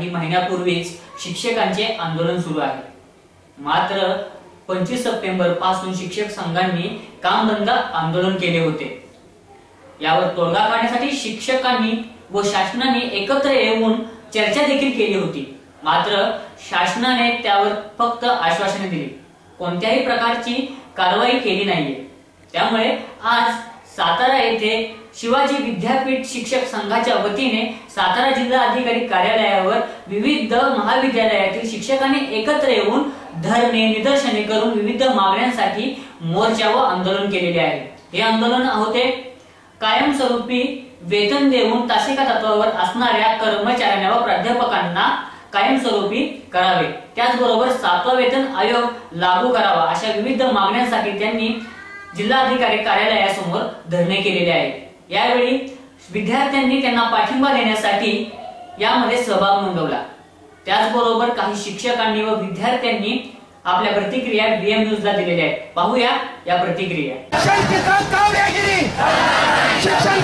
काही महिन्यापूर्वीच शिक्षकांचे आंदोलन सुरू आहे. मात्र पंचवीस सप्टेंबरपासून शिक्षक संघांनी काम बंद आंदोलन केले होते. यावर तोडगा काढण्यासाठी शिक्षकांनी व शासनाने एकत्र येऊन चर्चा देखील केली होती. मात्र शासनाने त्यावर फक्त आश्वासने दिली. कोणत्याही प्रकारची कारवाई केली नाहीये. त्यामुळे आज सातारा येथे शिवाजी विद्यापीठ शिक्षक संघाच्या वतीने सातारा जिल्हा अधिकारी कार्यालयावर विविध महाविद्यालयातील शिक्षकांनी एकत्र येऊन धरणे निदर्शने करून विविध मागण्यांसाठी मोर्चा व आंदोलन केलेले आहे. हे आंदोलन होते कायमस्वरूपी वेतन देऊन तासिका तत्वावर असणाऱ्या कर्मचाऱ्यांना व प्राध्यापकांना कायमस्वरूपी करावे. त्याचबरोबर सातवा वेतन आयोग लागू करावा अशा विविध मागण्यांसाठी त्यांनी जिल्हाधिकारी कार्यालयासमोर धरणे केलेले आहेत यावेळी विद्यार्थ्यांनी त्यांना पाठिंबा देण्यासाठी यामध्ये सहभाग नोंदवला. त्याचबरोबर काही शिक्षकांनी व विद्यार्थ्यांनी आपल्या प्रतिक्रिया बीएम न्यूजला दिलेल्या आहेत. पाहूया या प्रतिक्रिया. शिक्षण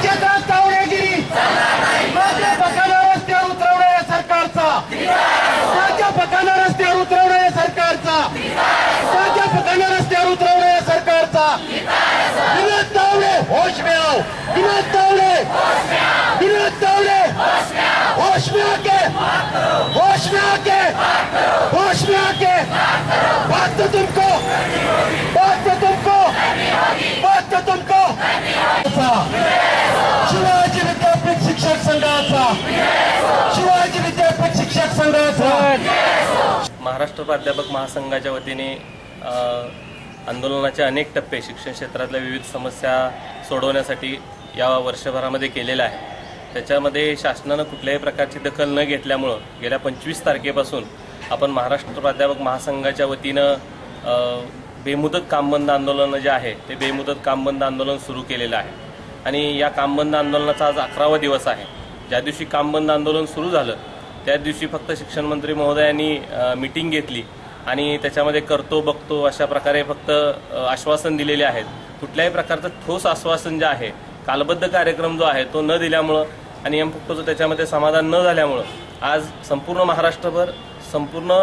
होश में आके बात तो तुमको बात तो तुमको बात तो तुमको शिवाजी विद्यापीठ शिक्षक संघाचा. शिवाजी विद्यापीठ शिक्षक संघाचा. महाराष्ट्र प्राध्यापक महासंघाच्या वतीने आंदोलनाचे अनेक टप्पे शिक्षण क्षेत्रातल्या विविध समस्या सोडवण्यासाठी या वर्षभरामध्ये केलेल्या आहे. त्याच्यामध्ये शासनानं कुठल्याही प्रकारची दखल न घेतल्यामुळं गेल्या पंचवीस तारखेपासून आपण महाराष्ट्र प्राध्यापक महासंघाच्या वतीनं बेमुदत कामबंद आंदोलन जे आहे ते बेमुदत कामबंद आंदोलन सुरू केलेलं आहे. आणि या कामबंद आंदोलनाचा आज अकरावा दिवस आहे. ज्या दिवशी कामबंद आंदोलन सुरू झालं त्या दिवशी फक्त शिक्षण मंत्री महोदयांनी मिटिंग घेतली आणि त्याच्यामध्ये करतो बघतो अशा प्रकारे फक्त आश्वासन दिलेले आहेत. कुठल्याही प्रकारचं ठोस आश्वासन जे आहे कालबद्ध कार्यक्रम जो आहे तो न दिल्यामुळं आणि एम फुक्टोचं त्याच्यामध्ये समाधान न झाल्यामुळं आज संपूर्ण महाराष्ट्रभर संपूर्ण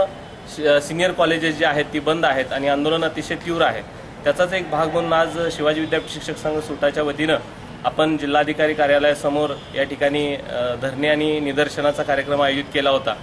शि- सिनियर कॉलेजेस जी आहेत ती बंद आहेत आणि आंदोलन अतिशय तीव्र आहे. त्याचाच एक भाग म्हणून आज शिवाजी विद्यापीठ शिक्षक संघ सुटाच्या वतीनं आपण जिल्हाधिकारी कार्यालयासमोर या ठिकाणी धरणे आणि निदर्शनाचा कार्यक्रम आयोजित केला होता.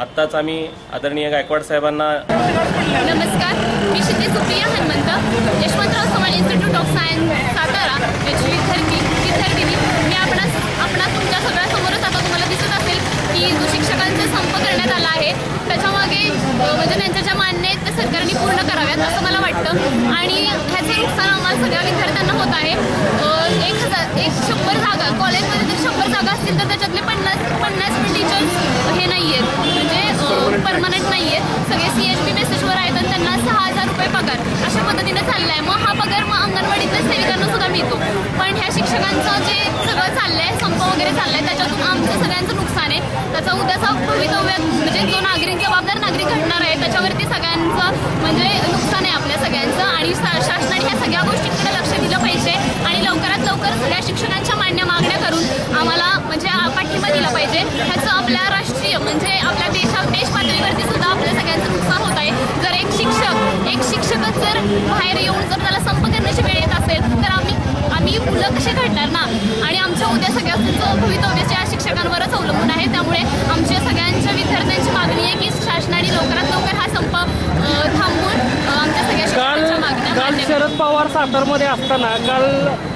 आत्ताच आम्ही आदरणीय गायकवाड साहेबांना नमस्कार. मी Shinde Supriya Hanumant Yashwantrao Chavan institute of science Satara याची विद्यार्थी विद्यार्थिनी. मी आपणास आपणास सगळ्यासमोरच आता तुम्हाला दिसत असेल की जो शिक्षकांचा संप करण्यात आला आहे त्याच्यामागे म्हणजे त्यांच्या ज्या मान्य आहेत त्या सरकारने पूर्ण कराव्यात असं मला वाटतं. आणि ह्याचं नुकसान आम्हाला सगळ्या विद्यार्थ्यांना होत आहे. एक हजार एक शंभर जागा कॉलेजमध्ये जर शंभर जागा असतील तर त्याच्यातले पन्नास पन्नास टीचर्स हे नाही आहेत परमनंट नाही आहेत सगळे सी एच पी मेसेजवर आहेत आणि त्यांना सहा हजार रुपये पगार. अशा पद्धतीने चालला आहे मग हा पगार मग अंगणवाडीतल्या सेविकांना सुद्धा मिळतो. पण ह्या शिक्षकांचं जे सगळं चाललंय संप वगैरे चाललाय त्याच्यातून आमचं सगळ्यांचं नुकसान आहे. त्याचा उद्याचा भवितव्य म्हणजे जो नागरिक जबाबदार नागरिक घडणार आहे त्याच्यावरती सगळ्यांचं म्हणजे नुकसान आहे आपल्या सगळ्यांचं. आणि शा- शासनाने ह्या सगळ्या गोष्टींकडे लक्ष दिलं पाहिजे. आणि लवकरात लवकर सगळ्या शिक्षकांच्या जर बाहेर येऊन जर त्याला संप करण्याची वेळ येत असेल तर आम्ही आम्ही मुलं कसे घडणार ना? आणि आमच्या उद्या सगळ्या भवितव्य या शिक्षकांवर शरद पवार सातारमध्ये असताना काल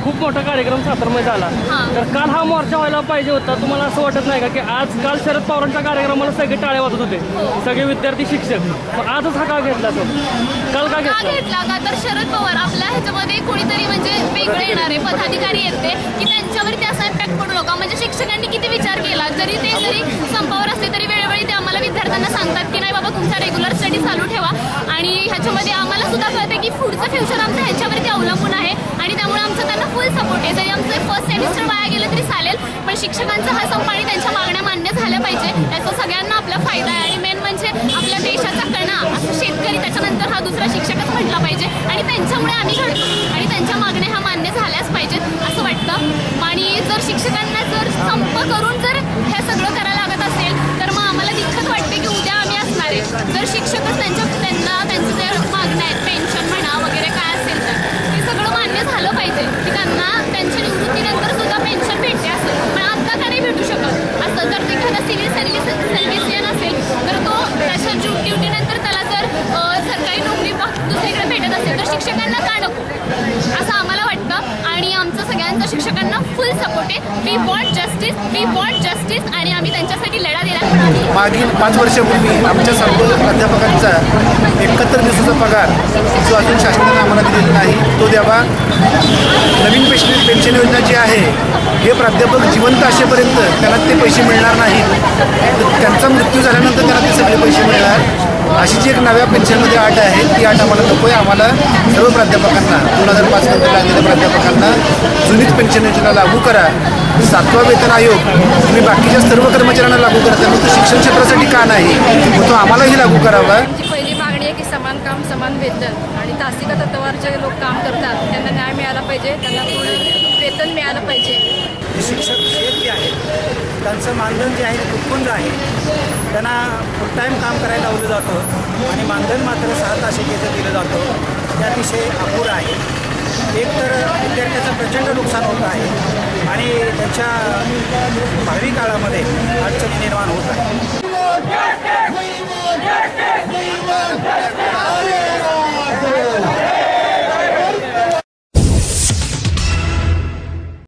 खूप मोठा कार्यक्रम सातारमध्ये झाला. हां. तर काल हा मोर्चा व्हायला पाहिजे होता. तुम्हाला असं वाटत नाही का की आज काल शरद पवारांच्या कार्यक्रमाला सगळे टाळे वाजत होते? सगळे विद्यार्थी शिक्षक. आजच हा का घेतला तो? काल का का घेतला? का? तर शरद पवार आपल्या ह्याच्यामध्ये कोणीतरी म्हणजे वेगळे येणारे पदाधिकारी येते की त्यांच्यावरती असा इम्पॅक्ट पडू नका. म्हणजे शिक्षकांनी किती विचार केला? जरी ते जरी संपावर असले तरी वेळोवेळी ते आम्हाला विद्यार्थ्यांना सांगतात की नाही बाबा तुमचा रेग्युलर स्टडी चालू फ्युचर आमचं ह्यांच्यावरती अवलंबून आहे आणि त्यामुळे आमचं त्यांना फुल सपोर्ट आहे. जरी आमचं फर्स्ट सेमिस्टर वाया गेलं तरी चालेल पण शिक्षकांचा हा संप आणि त्यांच्या मागण्या मान्य झाल्या पाहिजे. शिक्षकांना फुल सपोर्ट आहे. We want justice we want justice आणि आम्ही त्यांच्यासाठी लढा देणार मागील पाच वर्षापूर्वी आमच्या सर्व प्राध्यापकांचा एकाहत्तर दिवसाचा पगार जो अजून शासनाने आम्हाला दिलेला नाही तो द्यावा. नवीन पेन्शन पेन्शन योजना जी आहे हे प्राध्यापक जिवंत असेपर्यंत त्यांना ते पैसे मिळणार नाहीत. त्यांचा मृत्यू झाल्यानंतर त्यांना ते सगळे पैसे मिळणार. अशी जी एक नव्या पेन्शनमध्ये अट आहे ती अट आम्हाला नको आहे आम्हाला सर्व प्राध्यापकांना दोन हजार पाच नंतर लागलेल्या प्राध्यापकांना जुनीच पेन्शन योजना लागू करा. सातवा वेतन आयोग तुम्ही बाकीच्या सर्व कर्मचाऱ्यांना लागू करता मग तो शिक्षण क्षेत्रासाठी का नाही? मग तो आम्हालाही लागू करावा. पहिली मागणी आहे की समान काम समान वेतन आणि तासिका तत्वावर जे लोक काम करतात त्यांना न्याय मिळाला पाहिजे त्यांना वेतन मिळालं पाहिजे. शिक्षक जे आहेत त्यांचं मानधन जे आहे ते तुटपुंज आहे. त्यांना फुल टाईम काम करायला लावलं जातं आणि मानधन मात्र सहा तासिकेचं दिलं जातं. ते अतिशय अपुरं आहे. एक तर विद्यार्थ्याचं प्रचंड नुकसान होत आहे आणि त्यांच्या भावी काळामध्ये अडचणी निर्माण होत आहे